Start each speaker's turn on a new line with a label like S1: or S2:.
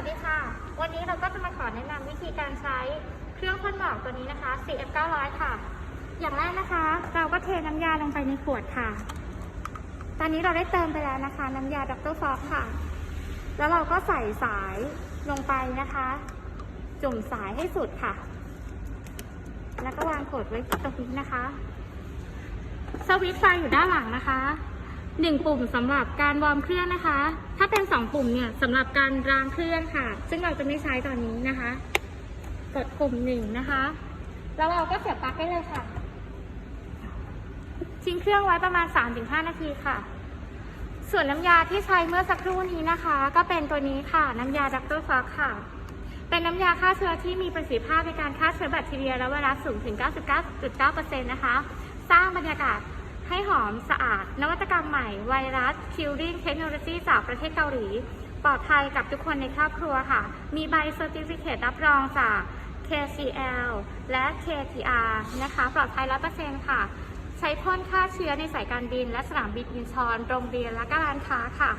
S1: วัสดีค่ะ วันนี้เราก็จะมาขอแนะนำวิธีการใช้เครื่องพ่นหมอกตัวนี้นะคะ CF 900ค่ะ อย่างแรกนะคะ เราก็เทน้ำยาลงไปในขวดค่ะ ตอนนี้เราได้เติมไปแล้วนะคะ น้ำยาดรฟอกค่ะ แล้วเราก็ใส่สายลงไปนะคะ จุ่มสายให้สุดค่ะ แล้วก็วางขวดไว้ตรงนี้นะคะ สวิตช์ไฟอยู่ด้านหลังนะคะ หนึ่งปุ่มสำหรับการวอร์มเครื่องนะคะ ถ้าเป็นสองปุ่มเนี่ยสำหรับการรางเครื่องค่ะ ซึ่งเราจะไม่ใช้ตอนนี้นะคะ กดปุ่มหนึ่งนะคะ แล้วเราก็เสียบปลั๊กได้เลยค่ะ ทิ้งเครื่องไว้ประมาณ 3-5 นาทีค่ะ ส่วนน้ำยาที่ใช้เมื่อสักครู่นี้นะคะ ก็เป็นตัวนี้ค่ะ น้ำยาดักเตอร์ฟอกค่ะ เป็นน้ำยาฆ่าเชื้อที่มีประสิทธิภาพในการฆ่าเชื้อแบคทีเรียและไวรัสสูงถึง 99.9%นะคะ สร้างบรรยากาศ ให้หอมสะอาด นวัตกรรมใหม่ ไวรัสคิวริ่งเทคโนโลยีจากประเทศเกาหลี ปลอดภัยกับทุกคนในครอบครัวค่ะ มีใบเซอร์ติฟิเคตรับรองจาก KCL และ KTR นะคะ ปลอดภัยร้อเปอร์เซ็นต์ค่ะ ใช้พ่นฆ่าเชื้อในสายการบิน และสนามบินอินชอนโรงเรียนและก็ร้านค้าค่ะ